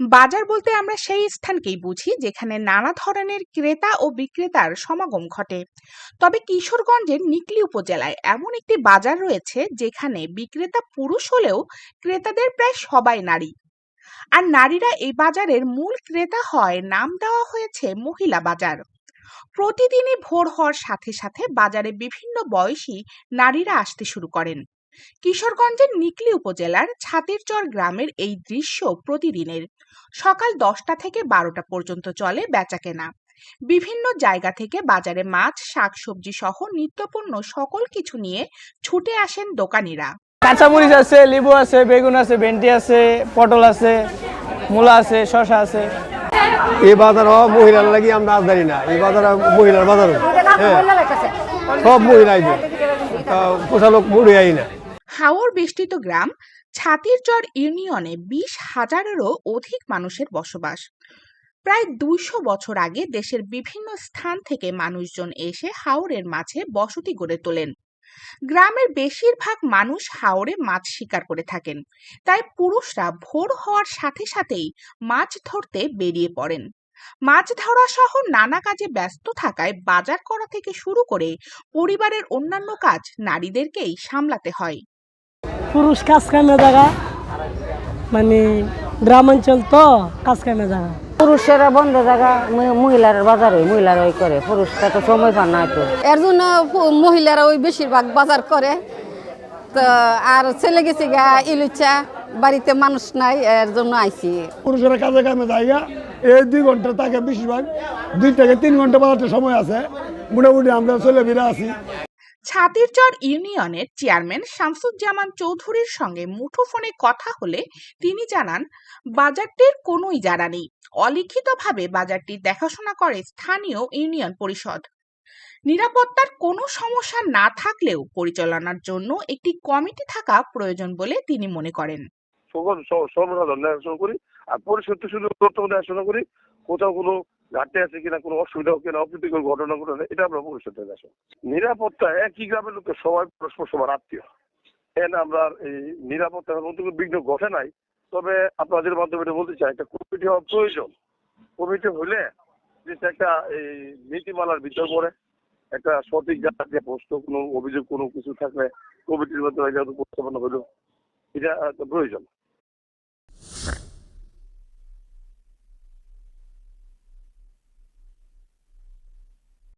বাজার বলতে আমরা সেই স্থানকেই বুঝি, যেখানে নানা ধরনের ক্রেতা ও বিক্রেতার সমাগম ঘটে। তবে কিশোরগঞ্জের নিকলি উপজেলায় এমন একটি বাজার রয়েছে, যেখানে বিক্রেতা পুরুষ হলেও ক্রেতাদের প্রায় সবাই নারী। আর নারীরা এই বাজারের মূল ক্রেতা হয় নাম দেওয়া হয়েছে মহিলা বাজার। প্রতিদিনই ভোর হওয়ার সাথে সাথে বাজারে বিভিন্ন বয়সী নারীরা আসতে শুরু করেন। কিশোরগঞ্জের নিকলি উপজেলার ছাতিরচর গ্রামের এই দৃশ্য প্রতিদিনের। সকাল দশটা থেকে বারোটা পর্যন্ত চলে বেচাকেনা। বিভিন্ন জায়গা থেকে বাজারে মাছ শাকসবজি সহ নিত্যপণ্য সকল কিছু নিয়ে ছুটে আসেন দোকানিরা। কাঁচামরিচ আছে লেবু আছে বেগুন আছে ভেন্ডি আছে পটল আছে মূলা আছে শসা আছে। এই বাজার মহিলার লাগি আমরা আজদারি না। এই বাজার মহিলার বাজার হ্যাঁ। সব মহিলা আইবে পোষা লোক আই না। হাওর বেষ্টিত গ্রাম, ছাতিরচর ইউনিয়নে বিশ হাজারেরও অধিক মানুষের বসবাস। প্রায় দুইশো বছর আগে দেশের বিভিন্ন স্থান থেকে মানুষজন এসে হাওরের মাঝে বসতি গড়ে তোলেন। গ্রামের বেশিরভাগ মানুষ হাওরে মাছ শিকার করে থাকেন, তাই পুরুষরা ভোর হওয়ার সাথে সাথেই মাছ ধরতে বেরিয়ে পড়েন। মাছ ধরা সহ নানা কাজে ব্যস্ত থাকায় বাজার করা থেকে শুরু করে পরিবারের অন্যান্য কাজ নারীদেরকেই সামলাতে হয়। পুরুষ কাজ কামে জায়গা। মানে গ্রামাঞ্চল তো কাজ কামে জায়গা। পুরুষেরা বন্ধ জায়গা মহিলার বাজারে মহিলারা ওই করে। পুরুষরা তো সময় পান না তো। এর জন্য মহিলারা ওই বেশিরভাগ বাজার করে। তো আর ছেলে গেছে গা ইলুচা বাড়িতে মানুষ নাই এর জন্য আইছি। পুরুষেরা কাজে কামে জায়গা এই দুই ঘণ্টা থাকে বেশিরভাগ। দুই থেকে তিন ঘণ্টা বাজাতে সময় আছে। মোটামুটি আমরা চলে বেড়ে আছি। ছাতিরচর ইউনিয়নের চেয়ারম্যান শামসুজ্জামান চৌধুরীর সঙ্গে মুঠোফোনে কথা হলে তিনি জানান, বাজারটির কোনো ইজারা নেই। অলিখিতভাবে বাজারটি দেখাশোনা করে স্থানীয় ইউনিয়ন পরিষদ। নিরাপত্তার কোনো সমস্যা না থাকলেও পরিচালনার জন্য একটি কমিটি থাকা প্রয়োজন বলে তিনি মনে করেন। সকল দেখাশোনা করি। আর পরিষদ শুধু করি। কোথাও কোনো ঘাটতি আছে কিনা, কোনো অসুবিধা কিনা, অপ্রীতিকর ঘটনা ঘটনা এটা আমরা পরিষদ দেখাশোনা নিরাপত্তা, একই গ্রামের লোকের সবাই পরস্পর সবার আত্মীয়। এখানে আমরা এই নিরাপত্তা নতুন বিঘ্ন ঘটে নাই, তবে আপনাদের মাধ্যমে এটা বলতে চাই, একটা কমিটি হওয়া প্রয়োজন। কমিটি হলে যেটা একটা এই নীতিমালার ভিতর পড়ে, একটা সঠিক জায়গায় প্রশ্ন, কোনো অভিযোগ, কোনো কিছু থাকলে কমিটির মাধ্যমে উপস্থাপন হলো এটা প্রয়োজন।